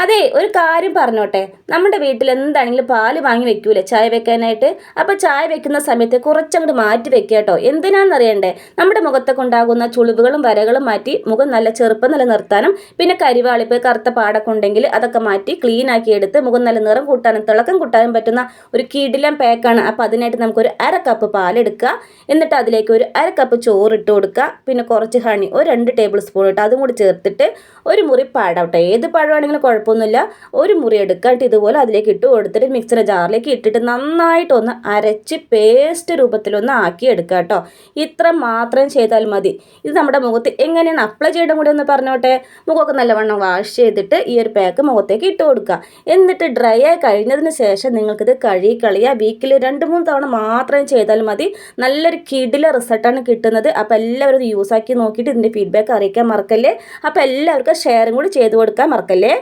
അതെ ഒരു കാര്യം പറഞ്ഞോട്ടെ. നമ്മുടെ വീട്ടിൽ എന്താണെങ്കിലും പാൽ വാങ്ങി വെക്കൂലേ ചായ വെക്കാനായിട്ട്? അപ്പോൾ ചായ വെക്കുന്ന സമയത്ത് കുറച്ചങ്ങോട്ട് മാറ്റി വെക്കുക കേട്ടോ. എന്തിനാണെന്നറിയണ്ടേ നമ്മുടെ മുഖത്തൊക്കെ ഉണ്ടാകുന്ന ചുളിവുകളും വരകളും മാറ്റി മുഖം നല്ല ചെറുപ്പം നിലനിർത്താനും പിന്നെ കരിവാളിപ്പ് കറുത്ത പാടൊക്കെ ഉണ്ടെങ്കിൽ അതൊക്കെ മാറ്റി ക്ലീൻ ആക്കി എടുത്ത് മുഖം നല്ല നിറം കൂട്ടാനും തിളക്കം കൂട്ടാനും പറ്റുന്ന ഒരു കിടിലം പാക്കാണ് അപ്പോൾ അതിനായിട്ട് നമുക്കൊരു അര കപ്പ് പാലെടുക്കുക. എന്നിട്ട് അതിലേക്ക് ഒരു അര കപ്പ് ചോറ് ഇട്ട് കൊടുക്കുക. പിന്നെ കുറച്ച് ഹണി ഒരു രണ്ട് ടേബിൾ സ്പൂൺ ഇട്ട് അതും കൂടി ചേർത്തിട്ട് ഒരു മുറി പഴം കേട്ടോ ഏത് പഴമാണെങ്കിലും കുഴപ്പമൊന്നുമില്ല. ഒരു മുറി എടുക്കാണ്ട് ഇതുപോലെ അതിലേക്ക് ഇട്ട് കൊടുത്തിട്ട് മിക്സിയുടെ ജാറിലേക്ക് ഇട്ടിട്ട് നന്നായിട്ടൊന്ന് അരച്ച് പേസ്റ്റ് രൂപത്തിലൊന്ന് ആക്കി എടുക്കുക കേട്ടോ. ഇത്ര മാത്രം ചെയ്താൽ മതി. ഇത് നമ്മുടെ മുഖത്ത് എങ്ങനെയാണ് അപ്ലൈ ചെയ്യണം കൂടി ഒന്ന് പറഞ്ഞോട്ടെ? മുഖമൊക്കെ നല്ലവണ്ണം വാഷ് ചെയ്തിട്ട് ഈ ഒരു പാക്ക് മുഖത്തേക്ക് ഇട്ട് കൊടുക്കുക. എന്നിട്ട് ഡ്രൈ ആയി കഴിഞ്ഞതിന് ശേഷം നിങ്ങൾക്കിത് കഴുകി കളിയുക. വീക്കിൽ രണ്ട് മൂന്ന് തവണ മാത്രം ചെയ്താൽ മതി. നല്ലൊരു കിടില റിസൾട്ടാണ് കിട്ടുന്നത്. അപ്പോൾ എല്ലാവരും ഇത് യൂസ് ആക്കി നോക്കിയിട്ട് ഇതിന്റെ ഫീഡ്ബാക്ക് അറിയിക്കാൻ മറക്കല്ലേ? അപ്പോൾ എല്ലാവർക്കും ഷെയറും കൂടി ചെയ്ത് കൊടുക്കാൻ മറക്കല്ലേ?